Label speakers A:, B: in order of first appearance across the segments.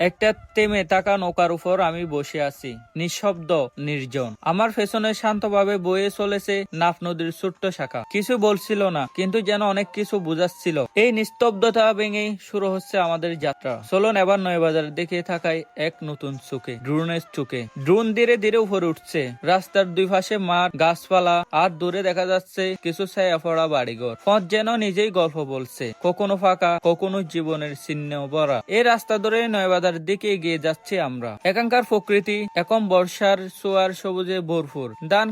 A: একটা তেমে থাকা নৌকার উপর আমি বসে আছি, নিঃশব্দ, নির্জন। আমার পেছনে শান্তভাবে বয়ে চলেছে নাফ নদীর ছোট্ট শাখা। কিছু বলছিল না, কিন্তু যেন অনেক কিছু বুঝাচ্ছিল। এই নিস্তব্ধতা ভেঙে শুরু হচ্ছে আমাদের যাত্রা। চলুন এবার নয় বাজার দেখে থাকায় এক নতুন চোখে, ড্রোনের চোখে। ড্রোন ধীরে ধীরে উপরে উঠছে। রাস্তার দুই পাশে মাঠ, গাছপালা, আর দূরে দেখা যাচ্ছে কিছু ছায়া পড়া বাড়িঘর। পথ যেন নিজেই গল্প বলছে। কখনো ফাঁকা, কখনো জীবনের চিহ্ন ভরা এই রাস্তা ধরে নয়বাজার দিকে এগিয়ে যাচ্ছি আমরা। এখানকার প্রকৃতি এখন বর্ষার সোয়ার সবুজে ভরপুর। ধান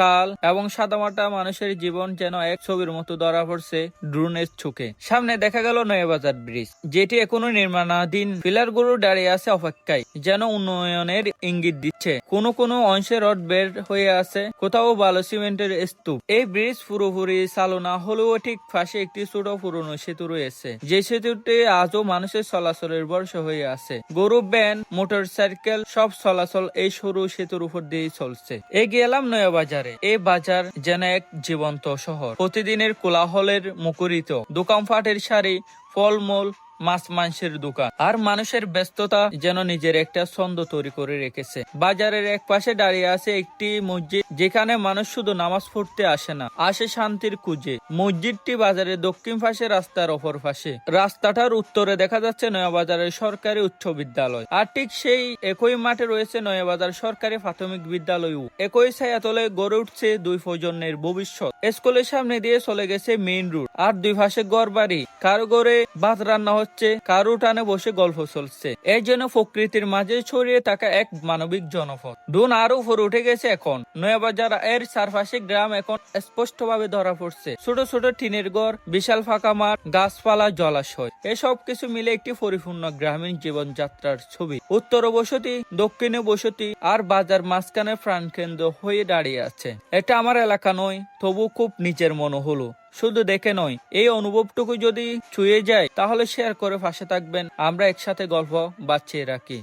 A: কাল এবং সাদামাটা মানুষের জীবন যেন এক ছবির মতো ধরা পড়ছে ড্রোনের চোখে। সামনে দেখা গেল নয়াবাজার ব্রিজ, যেটি এখনও নির্মাণাধীন। পিলারগুলো দাঁড়িয়ে আছে অপেক্ষায়, যেন উন্নয়নের ইঙ্গিত দিচ্ছে। কোনো কোনো অংশে রড বের হয়ে আছে, কোথাও বালু সিমেন্টের স্তূপ। এই ব্রিজ পুরোপুরি চালু না হলেও ঠিক পাশে একটি ছোট পুরনো সেতু রয়েছে। যে সেতুটি আজও মানুষের চলাচলের বর্ষ হয়ে আছে। গরু, ভ্যান মোটর সাইকেল সব চলাচল এই সরু সেতুর উপর দিয়ে চলছে। এগিয়ে এলাম নয়া বাজারে এ বাজার যেন এক জীবন্ত শহর। প্রতিদিনের কোলাহলের মুখরিত। দোকানপাটের সারি ফলমূল মাছ মাংসের দোকান। আর মানুষের ব্যস্ততা যেন নিজের একটা ছন্দ তৈরি করে রেখেছে। বাজারের এক পাশে দাঁড়িয়ে আছে একটি মসজিদ, যেখানে মানুষ শুধু নামাজ পড়তে আসে না, আসে শান্তির খুঁজে মসজিদটি বাজারের দক্ষিণ পাশে, রাস্তার অপর পাশে। রাস্তাটার উত্তরে দেখা যাচ্ছে নয়াবাজারের সরকারি উচ্চ বিদ্যালয়। আর ঠিক সেই একই মাঠে রয়েছে নয়াবাজার সরকারি প্রাথমিক বিদ্যালয়ও। একই ছায়াতলে গড়ে উঠছে দুই প্রজন্মের ভবিষ্যৎ। স্কুলের সামনে দিয়ে চলে গেছে মেইন রোড। আর দুই পাশে ঘর বাড়ি কারও ঘরে ভাত রান্না হচ্ছে, কারও টানে বসে গল্প চলছে। এই জন্য প্রকৃতির মাঝে ছড়িয়ে থাকা এক মানবিক জনপদ। ডুন আরও উপরে উঠে গেছে এখন। নয়াবাজার এর চারপাশে গ্রাম এখন স্পষ্ট ভাবে ধরা পড়ছে। ছোট ছোট টিনের ঘর, বিশাল ফাঁকা মাঠ, গাছপালা, জলাশয়। এসব কিছু মিলে একটি পরিপূর্ণ গ্রামীণ জীবনযাত্রার ছবি। উত্তর বসতি, দক্ষিণে বসতি আর বাজার মাঝখানে প্রাণকেন্দ্র হয়ে দাঁড়িয়ে আছে। এটা আমার এলাকা নয়, তবু খুব নিচের মনে হলো শুধু দেখে নয়, এই অনুভবটুকু যদি ছুঁয়ে যায়, তাহলে শেয়ার করে পাশে থাকবেন। আমরা একসাথে গল্প বাঁচিয়ে রাখি।